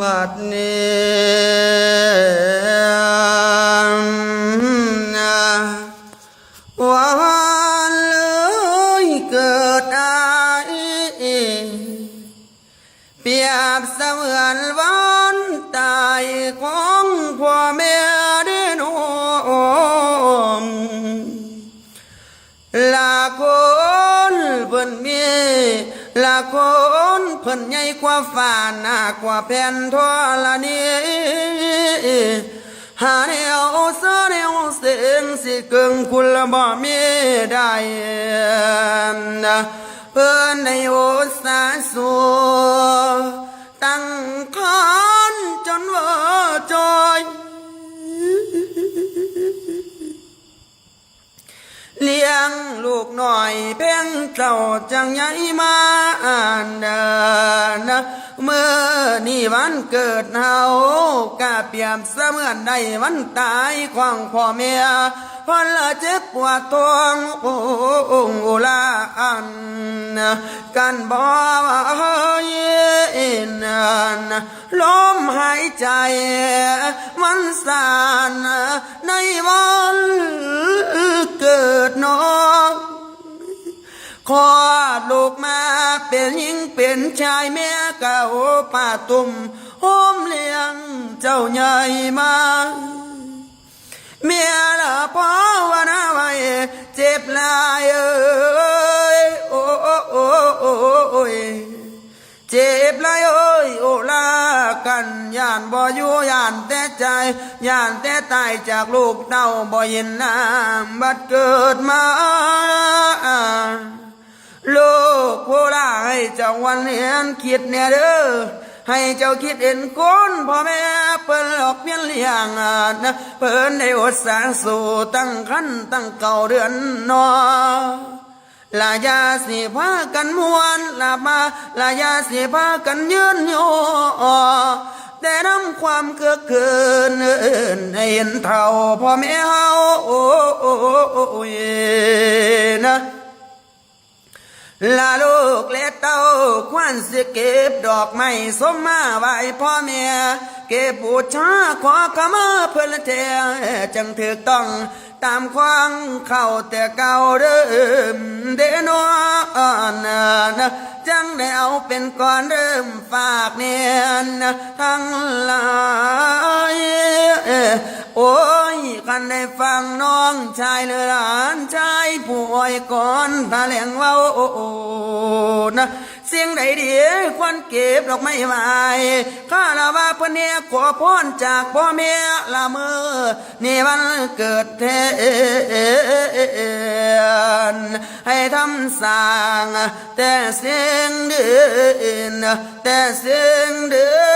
บัดนี้วันเลยเกิดอายเปรียบ ละคนเพิ่นมีลาคนเพิ่นใหญ่กว่าฟ้าหน้ากว่าแผ่นทอละนี้หาแนวเสแนวเสียงสิเกิงคุณละบ่มีได้นะเพิ่นในโอสาสูตั้งคอ เลี้ยงลูกหน่อยเพ่งเจ้าจังใหญ่มาอ่านเดินเมื่อนี่วันเกิดเฮากะเปียบเสมือนได้วันตายของพ่อแม่พอละเจ็บปวดท้องโอ้โอลาอันกันบ่เย็นนลมหายใจมันสั่นในวัน คอดลูกมาเป็นหญิงเป็นชายแม่กะโอป้าตุ่มโฮมเลี้ยงเจ้าใหญ่มาเมียละพ่อว่านาไว้เจ็บลายเอ้ยโอ้โอ้โอ้โอ้ยเจ็บลายเอ้ยโอลากันย่านบ่อยู่ย่านแต่ใจย่านแต่ตายจากลูกเต้าบ่ยินน้ำบัดเกิดมา โลกโคลาให้เจ้าวันเห็นคิดเนี่ยเด้อให้เจ้าคิดเห็นคนพ่อแม่เปิ้นหลอกเพียนเลี้ยงอะนะเปิ้นได้อดสาสู่ตั้งคันตั้งเก่าเดือนนอลายาสีพากันมวนลามาลายาสีพากันยืนโยแต่นำความเกือกเกินให้เห็นเท่าพ่อแม่เฮาโอ้โอ้โอ้ยนะ ลาลูกและเต้าควันสิเก็บดอกไม้สมมาไหว้พ่อแม่เก็บบูชาขอขมาเพื่อนเทจังถือต้อง ตามควางเข้าแต่เก่าเดิมเดนอนนะจังได้เอาเป็นก่อนเริ่มฝากเนียนทั้งหลายโอ้ยกันได้ฟังน้องชายหรือหลานชายผู้อ้อยก่อนตาแหลงเว้าโอ้ ดนะเสียงใดเดียควันเก็บดอกไม้ไม้ข้าละว่าพเนียขอพรจากพ่อแม่ละเมอนี่วันเกิดเทนให้ทำสร้างแต่เสียงเดินแต่เสียงเดิน